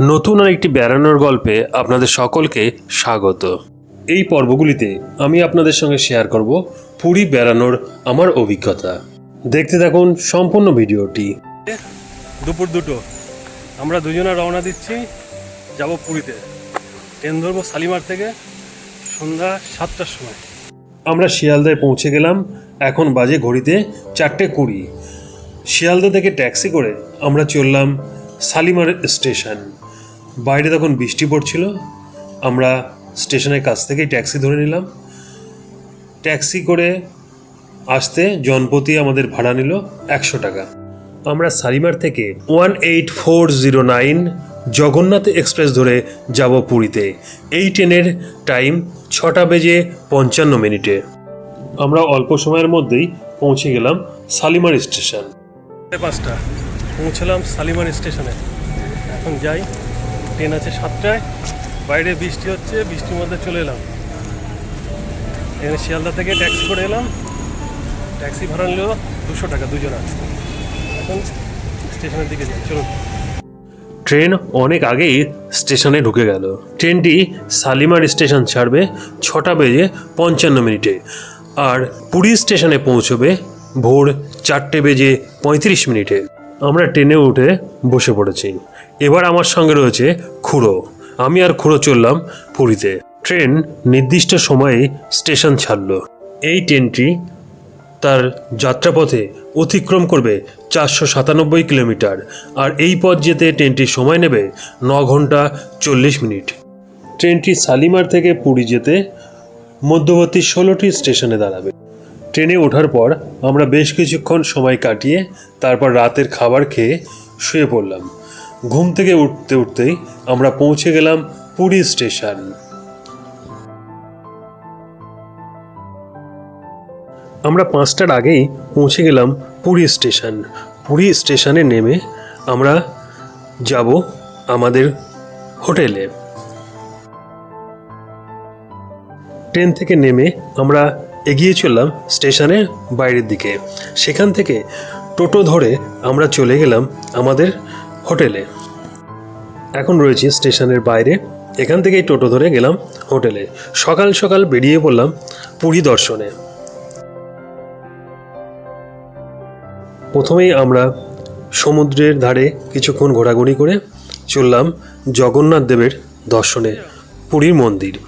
নতুন আর একটি বেড়ানোর গল্পে আপনাদের সকলকে স্বাগত। এই পর্বগুলিতে আমি আপনাদের সঙ্গে শেয়ার করব পুরী বেড়ানোর আমার অভিজ্ঞতা। দেখতে থাকুন সম্পূর্ণ ভিডিওটি। দুপুর দুটো। আমরা দুজনে রওনা দিচ্ছি যাব পুরীতে। ট্রেন ধরবো শালিমার থেকে সন্ধ্যা সাতটার সময়। আমরা শিয়ালদায় পৌঁছে গেলাম এখন বাজে ঘড়িতে চারটে কুড়ি। শিয়ালদা থেকে ট্যাক্সি করে আমরা চললাম শালিমার স্টেশন। বাইরে তখন বৃষ্টি পড়ছিল। আমরা স্টেশনের কাছ থেকেই ট্যাক্সি ধরে নিলাম। ট্যাক্সি করে আসতে জনপতি আমাদের ভাড়া নিল একশো টাকা। আমরা শালিমার থেকে one eight four zero nine Jagannath express ধরে যাব পুরীতে। এই ট্রেনের টাইম ছটা বেজে পঞ্চান্ন মিনিটে। আমরা অল্প সময়ের মধ্যেই পৌঁছে গেলাম শালিমার স্টেশন। পাঁচটা। পৌঁছলাম শালিমার স্টেশনে। এখন যাই। ট্রেন আছে সাতটায়, বাইরে বৃষ্টি হচ্ছে, বৃষ্টির মধ্যে চলে এলাম। এখানে শিয়ালদা থেকে ট্যাক্সি করে এলাম। ট্যাক্সি ভাড়া নিল দুশো টাকা দুজনা। এখন স্টেশনের দিকে যাই, চলুন। ট্রেন অনেক আগেই স্টেশনে ঢুকে গেল। ট্রেনটি শালিমার স্টেশন ছাড়বে ছটা বেজে পঞ্চান্ন মিনিটে আর পুরী স্টেশনে পৌঁছবে ভোর চারটে বেজে পঁয়ত্রিশ মিনিটে। আমরা ট্রেনে উঠে বসে পড়েছি। এবার আমার সঙ্গে রয়েছে খুঁড়ো। আমি আর খুঁড়ো চললাম পুরীতে। ট্রেন নির্দিষ্ট সময়ে স্টেশন ছাড়ল। এই ট্রেনটি তার যাত্রাপথে অতিক্রম করবে চারশো সাতানব্বই কিলোমিটার আর এই পথ যেতে ট্রেনটি সময় নেবে ন ঘণ্টা চল্লিশ মিনিট। ট্রেনটি শালিমার থেকে পুরী যেতে মধ্যবর্তী ষোলোটি স্টেশনে দাঁড়াবে। ট্রেনে ওঠার পর আমরা বেশ কিছুক্ষণ সময় কাটিয়ে তারপর রাতের খাবার খেয়ে শুয়ে পড়লাম। ঘুম থেকে উঠতে উঠতেই আমরা পৌঁছে গেলাম পুরী স্টেশন। আমরা পাঁচটার আগেই পৌঁছে গেলাম পুরী স্টেশন। পুরী স্টেশনে নেমে আমরা যাব আমাদের হোটেলে। ট্রেন থেকে নেমে আমরা এগিয়ে চললাম স্টেশনের বাইরের দিকে। সেখান থেকে টোটো ধরে আমরা চলে গেলাম আমাদের হোটেলে। এখন রয়েছি স্টেশনের বাইরে। এখান থেকেই টোটো ধরে গেলাম হোটেলে। সকাল সকাল বেরিয়ে পড়লাম পুরী দর্শনে। প্রথমেই আমরা সমুদ্রের ধারে কিছুক্ষণ ঘোরাঘুরি করে চললাম জগন্নাথ দেবের দর্শনে পুরীর মন্দির।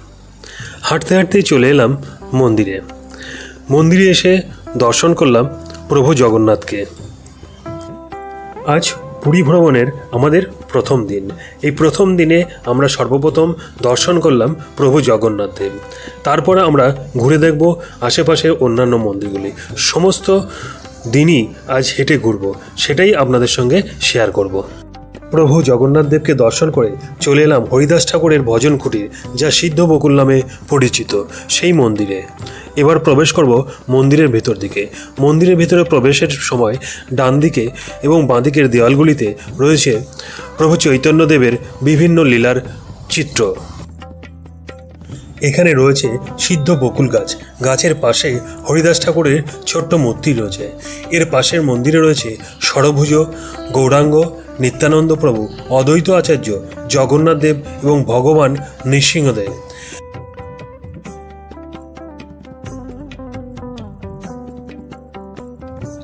হাঁটতে হাঁটতেই চলে এলাম মন্দিরে। মন্দিরে এসে দর্শন করলাম প্রভু জগন্নাথকে। আজ পুরী ভ্রমণের আমাদের প্রথম দিন। এই প্রথম দিনে আমরা সর্বপ্রথম দর্শন করলাম প্রভু জগন্নাথ দেব। তারপরে আমরা ঘুরে দেখব আশেপাশের অন্যান্য মন্দিরগুলি। সমস্ত দিনই আজ হেঁটে ঘুরব, সেটাই আপনাদের সঙ্গে শেয়ার করব। প্রভু জগন্নাথ দেবকে দর্শন করে চলে এলাম হরিদাস ঠাকুরের ভজন কুটির, যা সিদ্ধ বকুল নামে পরিচিত, সেই মন্দিরে। এবার প্রবেশ করব মন্দিরের ভেতর দিকে। মন্দিরের ভেতরে প্রবেশের সময় ডান দিকে এবং বাঁ দিকের দেওয়ালগুলিতে রয়েছে প্রভু চৈতন্যদেবের বিভিন্ন লীলার চিত্র। এখানে রয়েছে সিদ্ধ বকুল গাছ। গাছের পাশে হরিদাস ঠাকুরের ছোট্ট মূর্তি রয়েছে। এর পাশের মন্দিরে রয়েছে ষড়ভুজ, গৌরাঙ্গ নিত্যানন্দ প্রভু অদ্বৈত আচার্য জগন্নাথ দেব এবং ভগবান নৃসিংহদেব।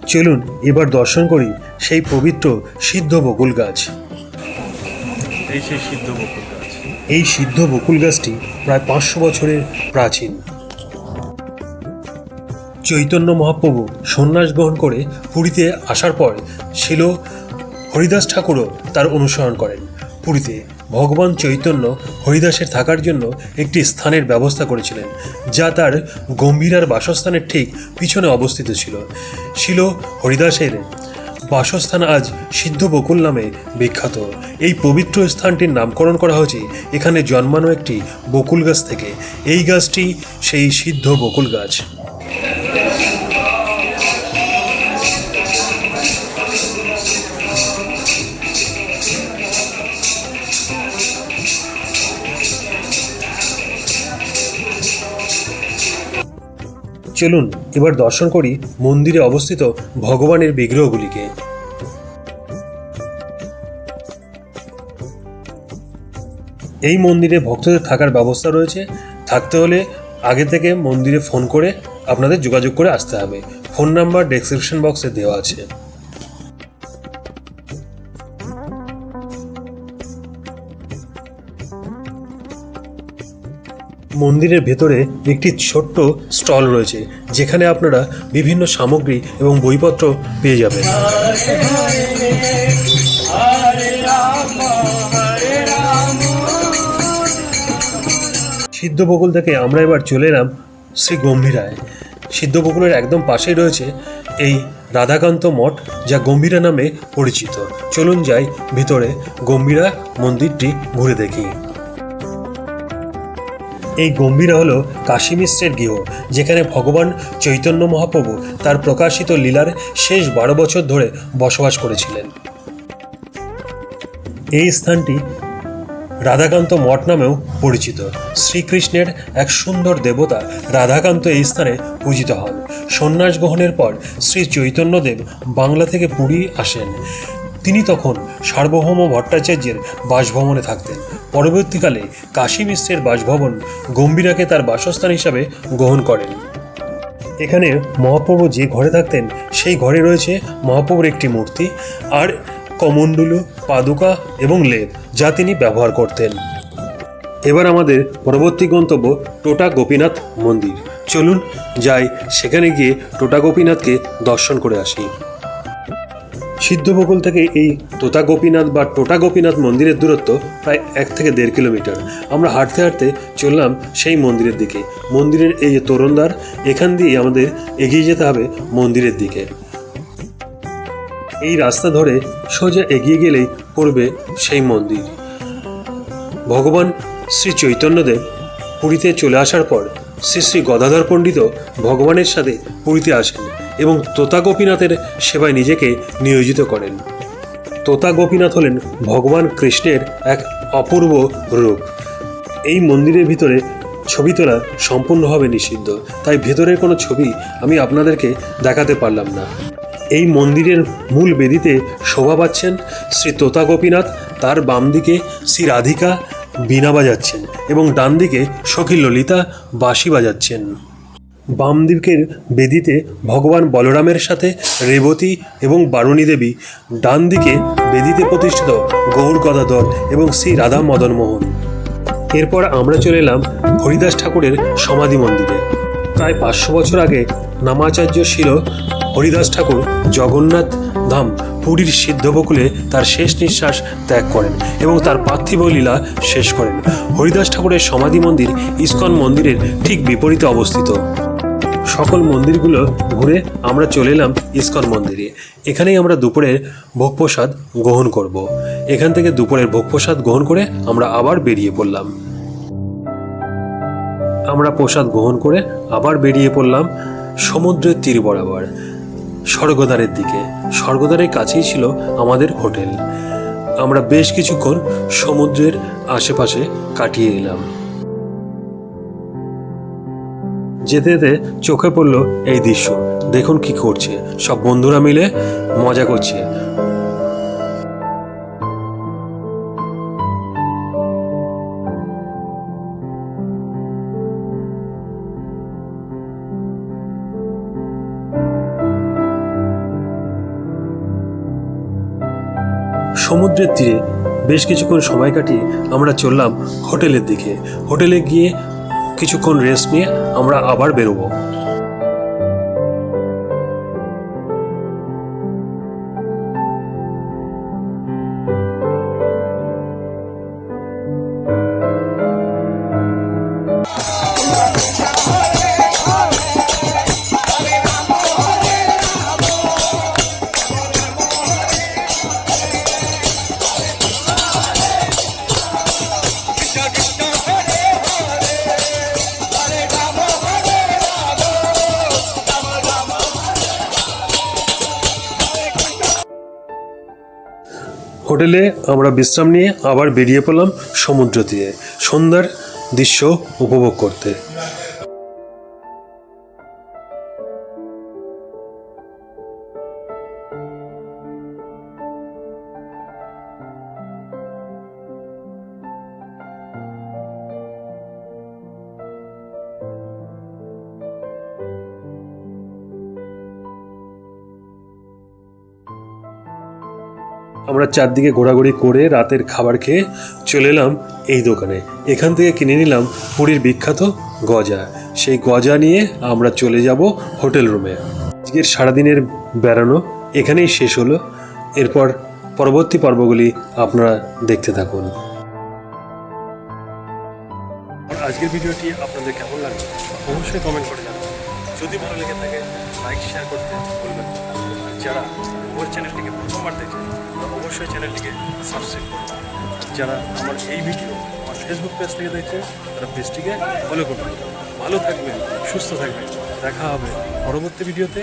চলুন এবার দর্শন করি সেই পবিত্র সিদ্ধ বকুল গাছ। এই সেই সিদ্ধ বকুল গাছ। এই সিদ্ধ বকুল গাছটি প্রায় পাঁচশো বছরের প্রাচীন। চৈতন্য মহাপ্রভু সন্ন্যাস গ্রহণ করে পুরীতে আসার পর ছিল হরিদাস ঠাকুরও তার অনুসরণ করেন। পুরীতে ভগবান চৈতন্য হরিদাসের থাকার জন্য একটি স্থানের ব্যবস্থা করেছিলেন, যা তার গম্ভীরার বাসস্থানের ঠিক পিছনে অবস্থিত ছিল। ছিল হরিদাসের বাসস্থান আজ সিদ্ধ বকুল নামে বিখ্যাত। এই পবিত্র স্থানটির নামকরণ করা হয়েছে এখানে জন্মানো একটি বকুল গাছ থেকে। এই গাছটি সেই সিদ্ধ বকুল গাছ। চলুন, এবার দর্শন করি মন্দিরে অবস্থিত ভগবানের বিগ্রহগুলিকে। এই মন্দিরে ভক্তদের থাকার ব্যবস্থা রয়েছে। থাকতে হলে আগে থেকে মন্দিরে ফোন করে আপনাদের যোগাযোগ করে আসতে হবে। ফোন নাম্বার ডেসক্রিপশন বক্সে দেওয়া আছে। মন্দিরের ভেতরে একটি ছোট্ট স্টল রয়েছে, যেখানে আপনারা বিভিন্ন সামগ্রী এবং বইপত্র পেয়ে যাবেন। সিদ্ধ সিদ্ধবকুল থেকে আমরা এবার চলে এলাম শ্রী গম্ভীরায়। সিদ্ধ সিদ্ধবকুলের একদম পাশেই রয়েছে এই রাধাকান্ত মঠ, যা গম্ভীরা নামে পরিচিত। চলুন যাই ভিতরে গম্ভীরা মন্দিরটি ঘুরে দেখি। এই গম্ভীরা হলো কাশী মিশ্রের গৃহ, যেখানে ভগবান চৈতন্য মহাপ্রভু তার প্রকাশিত লীলার শেষ বারো বছর ধরে বসবাস করেছিলেন। এই স্থানটি রাধাকান্ত মঠ নামেও পরিচিত। শ্রীকৃষ্ণের এক সুন্দর দেবতা রাধাকান্ত এই স্থানে পূজিত হন। সন্ন্যাস গ্রহণের পর শ্রী চৈতন্যদেব বাংলা থেকে পুরী আসেন। তিনি তখন সার্বভৌম ভট্টাচার্যের বাসভবনে থাকতেন। পরবর্তীকালে কাশী মিশ্রের বাসভবন গম্ভীরাকে তার বাসস্থান হিসাবে গ্রহণ করেন। এখানে মহাপ্রভু যে ঘরে থাকতেন, সেই ঘরে রয়েছে মহাপ্রভুর একটি মূর্তি আর কমণ্ডলু, পাদুকা এবং লেপ যা তিনি ব্যবহার করতেন। এবার আমাদের পরবর্তী গন্তব্য টোটা গোপীনাথ মন্দির। চলুন যাই সেখানে গিয়ে টোটা গোপীনাথকে দর্শন করে আসি। সিদ্ধবকুল থেকে এই তোতা গোপীনাথ বা টোটা গোপীনাথ মন্দিরের দূরত্ব প্রায় এক থেকে দেড় কিলোমিটার। আমরা হাঁটতে হাঁটতে চললাম সেই মন্দিরের দিকে। মন্দিরের এই যে তোরণদ্বার, এখান দিয়ে আমাদের এগিয়ে যেতে হবে মন্দিরের দিকে। এই রাস্তা ধরে সোজা এগিয়ে গেলেই পড়বে সেই মন্দির। ভগবান শ্রী চৈতন্যদেব পুরীতে চলে আসার পর শ্রী শ্রী গদাধর পণ্ডিত ভগবানের সাথে পুরীতে আসেন। এবং তোতা গোপীনাথের সেবায় নিজেকে নিয়োজিত করেন। তোতা গোপীনাথ হলেন ভগবান কৃষ্ণের এক অপূর্ব রূপ। এই মন্দিরের ভিতরে ছবি তোলা সম্পূর্ণভাবে নিষিদ্ধ। তাই ভেতরের কোনো ছবি আমি আপনাদেরকে দেখাতে পারলাম না। এই মন্দিরের মূল বেদিতে শোভা পাচ্ছেন শ্রী তোতা গোপীনাথ, তার বাম দিকে শ্রী রাধিকা বীণা বাজাচ্ছেন এবং ডান দিকে সখী ললিতা বাঁশি বাজাচ্ছেন। বাম দিকের বেদিতে ভগবান বলরামের সাথে রেবতী এবং বারুণী দেবী ডান দিকে বেদিতে প্রতিষ্ঠিত গৌর গদাধর এবং শ্রী রাধা মদন মোহন। এরপর আমরা চলে এলাম হরিদাস ঠাকুরের সমাধি মন্দিরে। প্রায় পাঁচশো বছর আগে নামাচার্য ছিল হরিদাস ঠাকুর জগন্নাথ ধাম পুরীর সিদ্ধবকুলে তার শেষ নিঃশ্বাস ত্যাগ করেন এবং তার পার্থিব লীলা শেষ করেন। হরিদাস ঠাকুরের সমাধি মন্দির ইস্কন মন্দিরের ঠিক বিপরীতে অবস্থিত। সকল মন্দিরগুলো ঘুরে আমরা চলে এলাম ইস্কন মন্দিরে। এখানেই আমরা দুপুরের ভোগ প্রসাদ গ্রহণ করব। এখান থেকে দুপুরের ভোগ প্রসাদ গ্রহণ করে আমরা আবার বেরিয়ে পড়লাম। আমরা প্রসাদ গ্রহণ করে আবার বেরিয়ে পড়লাম সমুদ্রের তীর বরাবর, স্বর্গদ্বারের দিকে। স্বর্গদ্বারের কাছেই ছিল আমাদের হোটেল। আমরা বেশ কিছুক্ষণ সমুদ্রের আশেপাশে কাটিয়ে এলাম। যেতে যেতে চোখে পড়ল এই দৃশ্য। দেখুন কি করছে। সব বন্ধুরা মিলে মজা করছে। সমুদ্রের তীরে বেশ কিছুক্ষণ সময় কাটিয়ে আমরা চললাম হোটেলের দিকে। হোটেলে গিয়ে কিছুক্ষণ রেস্ট নিয়ে আমরা আবার বেরোবো। হোটেলে আমরা বিশ্রাম নিয়ে আবার বেরিয়ে পড়লাম সমুদ্র দিয়ে। সন্ধ্যার দৃশ্য উপভোগ করতে। আমরা চারদিকে ঘোরাঘুরি করে রাতের খাবার খেয়ে চলে এলাম এই দোকানে। এখান থেকে কিনে নিলাম পুরীর বিখ্যাত গজা। সেই গজা নিয়ে আমরা চলে যাব হোটেল রুমে। আজকের সারাদিনের বেড়ানো এখানেই শেষ হলো। এরপর পরবর্তী পর্বগুলি আপনারা দেখতে থাকুন। আজকের ভিডিওটি আপনাদের কেমন লাগছে অবশ্যই কমেন্ট করে জানাবেন। যদি ভালো লেগে থাকে লাইক শেয়ার করতে ভুলবেন যারা আমার চ্যানেলটিকে প্রথমবার দেখছেন অবশ্যই চ্যানেলটিকে সাবস্ক্রাইব করুন। যারা আমার এই ভিডিও আমার ফেসবুক পেজ থেকে দেখছে তারা পেজটিকে ফলো করবেন। ভালো থাকবেন, সুস্থ থাকবেন। দেখা হবে পরবর্তী ভিডিওতে